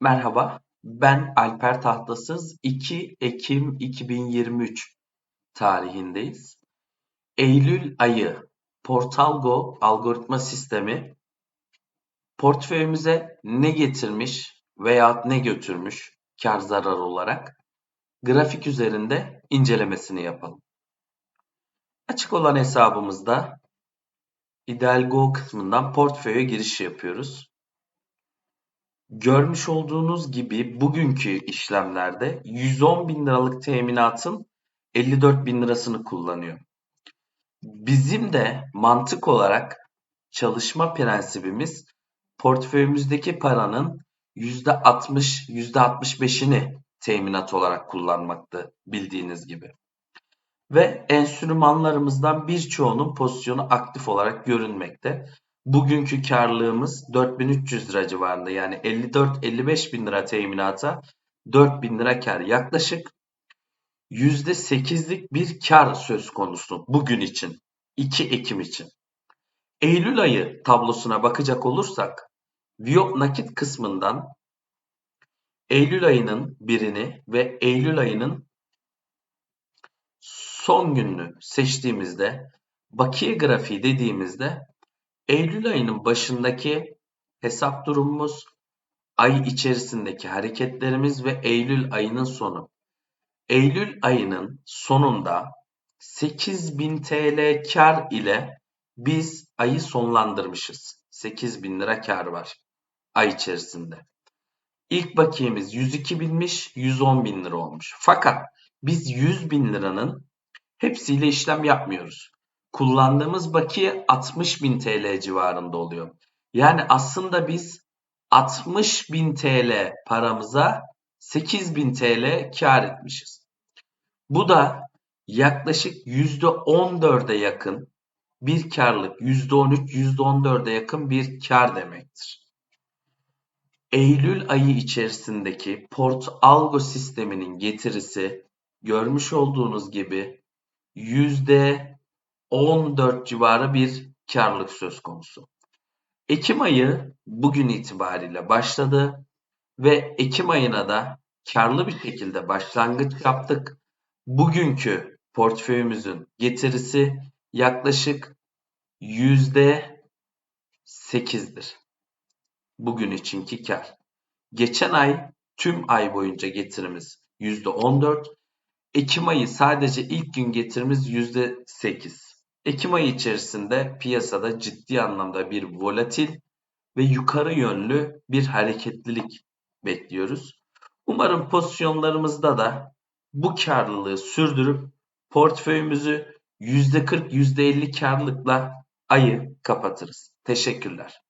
Merhaba, ben Alper Tahtasız. 2 Ekim 2023 tarihindeyiz. Eylül ayı Portalgo algoritma sistemi portföyümüze ne getirmiş veya ne götürmüş kar zarar olarak grafik üzerinde incelemesini yapalım. Açık olan hesabımızda ideal go kısmından portföye giriş yapıyoruz. Görmüş olduğunuz gibi bugünkü işlemlerde 110 bin liralık teminatın 54 bin lirasını kullanıyor. Bizim de mantık olarak çalışma prensibimiz portföyümüzdeki paranın %60, %65'ini teminat olarak kullanmaktı bildiğiniz gibi. Ve enstrümanlarımızdan birçoğunun pozisyonu aktif olarak görünmekte. Bugünkü karlığımız 4300 lira civarında. Yani 54-55 bin lira teminata 4 bin lira kar. Yaklaşık %8'lik bir kar söz konusu bugün için. 2 Ekim için. Eylül ayı tablosuna bakacak olursak Viyop nakit kısmından Eylül ayının birini ve Eylül ayının son gününü seçtiğimizde bakiye grafiği dediğimizde Eylül ayının başındaki hesap durumumuz, ay içerisindeki hareketlerimiz ve Eylül ayının sonu. Eylül ayının sonunda 8000 TL kar ile biz ayı sonlandırmışız. 8000 lira kar var ay içerisinde. İlk bakiyemiz 102 binmiş, 110 bin lira olmuş. Fakat biz 100 bin liranın hepsiyle işlem yapmıyoruz kullandığımız bakiye 60 bin TL civarında oluyor. Yani aslında biz 60 bin TL paramıza 8 bin TL kar etmişiz. Bu da yaklaşık %14'e yakın bir karlık, %13, %14'e yakın bir kar demektir. Eylül ayı içerisindeki port algo sisteminin getirisi görmüş olduğunuz gibi yüzde 14 civarı bir karlılık söz konusu. Ekim ayı bugün itibariyle başladı ve Ekim ayına da karlı bir şekilde başlangıç yaptık. Bugünkü portföyümüzün getirisi yaklaşık yüzde sekizdir. Bugün içinki kar. Geçen ay tüm ay boyunca getirimiz yüzde on dört. Ekim ayı sadece ilk gün getirimiz yüzde sekiz. Ekim ayı içerisinde piyasada ciddi anlamda bir volatil ve yukarı yönlü bir hareketlilik bekliyoruz. Umarım pozisyonlarımızda da bu karlılığı sürdürüp portföyümüzü %40 %50 karlılıkla ayı kapatırız. Teşekkürler.